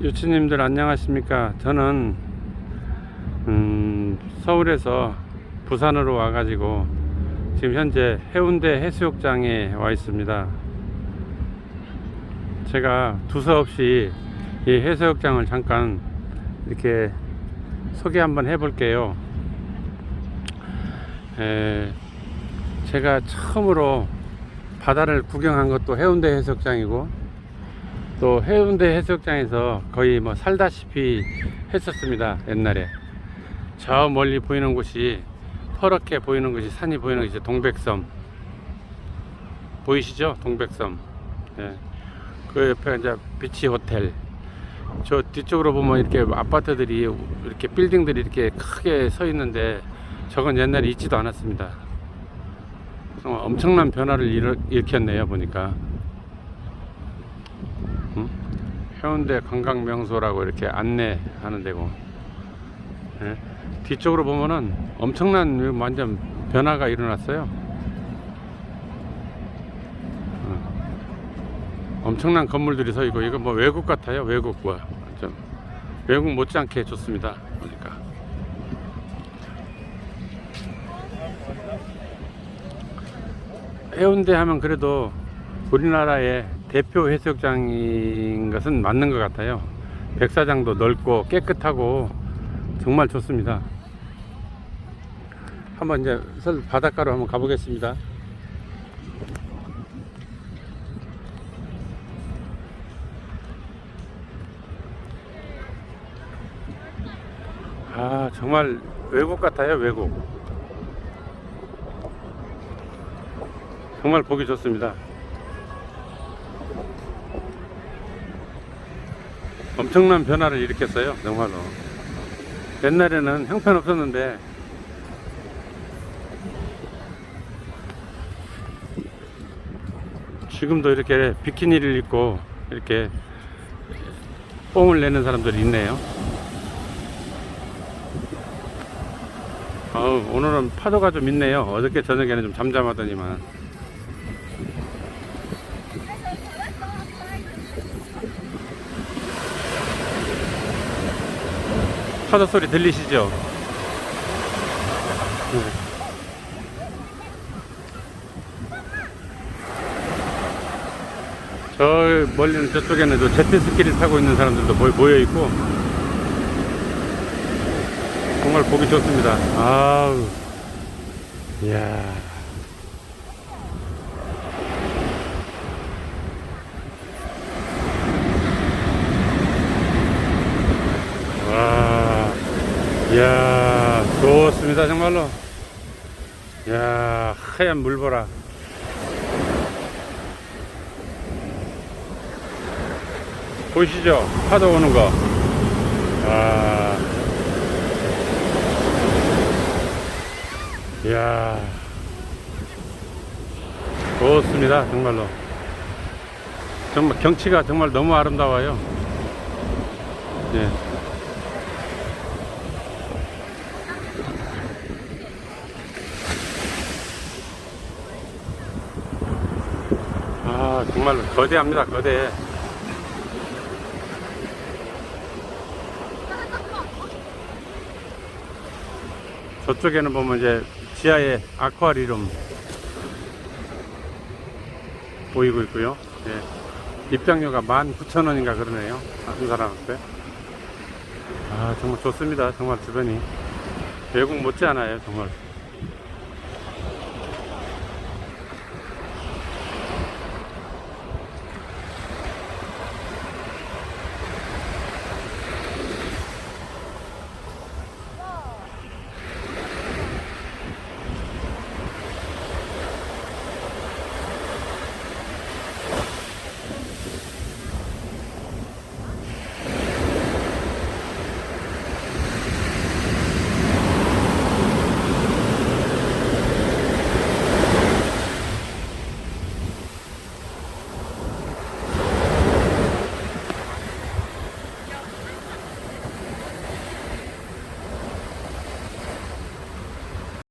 유치님들 안녕하십니까? 저는 음, 서울에서 부산으로 와 가지고 지금 현재 해운대 해수욕장에 와 있습니다. 제가 두서없이 이 해수욕장을 잠깐 이렇게 소개 한번 해 볼게요. 에, 제가 처음으로 바다를 구경한 것도 해운대 해수욕장이고 또 해운대 해수욕장에서 거의 뭐 살다시피 했었습니다 옛날에. 저 멀리 보이는 곳이 퍼렇게 보이는 것이 산이 보이는 것이 동백섬. 보이시죠? 동백섬. 예. 그 옆에 이제 비치 호텔. 저 뒤쪽으로 보면 이렇게 아파트들이 이렇게 빌딩들이 이렇게 크게 서 있는데 저건 옛날에 있지도 않았습니다. 정말 엄청난 변화를 일으, 일으켰네요 보니까 응? 해운대 관광 명소라고 이렇게 안내하는 데고 예? 뒤쪽으로 보면은 엄청난 완전 변화가 일어났어요. 어. 엄청난 건물들이 서 있고 이거 뭐 외국 같아요. 외국 뭐 좀 외국 못지않게 좋습니다. 보니까 해운대 하면 그래도 우리나라의 대표 해수욕장인 것은 맞는 것 같아요. 백사장도 넓고 깨끗하고 정말 좋습니다. 한번 이제 설 바닷가로 한번 가보겠습니다. 아 정말 외국 같아요 외국. 정말 보기 좋습니다. 엄청난 변화를 일으켰어요 정말로. 옛날에는 형편없었는데 지금도 이렇게 비키니를 입고 이렇게 뽕을 내는 사람들이 있네요. 어우, 오늘은 파도가 좀 있네요. 어저께 저녁에는 좀 잠잠하더니만. 파도 소리 들리시죠? 네. 저 멀리는 저쪽에는 저 제트스키를 타고 있는 사람들도 모- 모여 있고 정말 보기 좋습니다. 아우, 이야. 이야, 좋습니다, 정말로. 이야, 하얀 물 보라. 보이시죠? 파도 오는 거. 와. 이야. 좋습니다, 정말로. 정말 경치가 정말 너무 아름다워요. 예. 아, 정말로 거대합니다, 거대. 저쪽에는 보면 이제 지하에 아쿠아리움 보이고 있고요. 예. 입장료가 19,000원인가 그러네요. 한 사람한테. 아, 정말 좋습니다. 정말 주변이. 외국 못지않아요, 정말.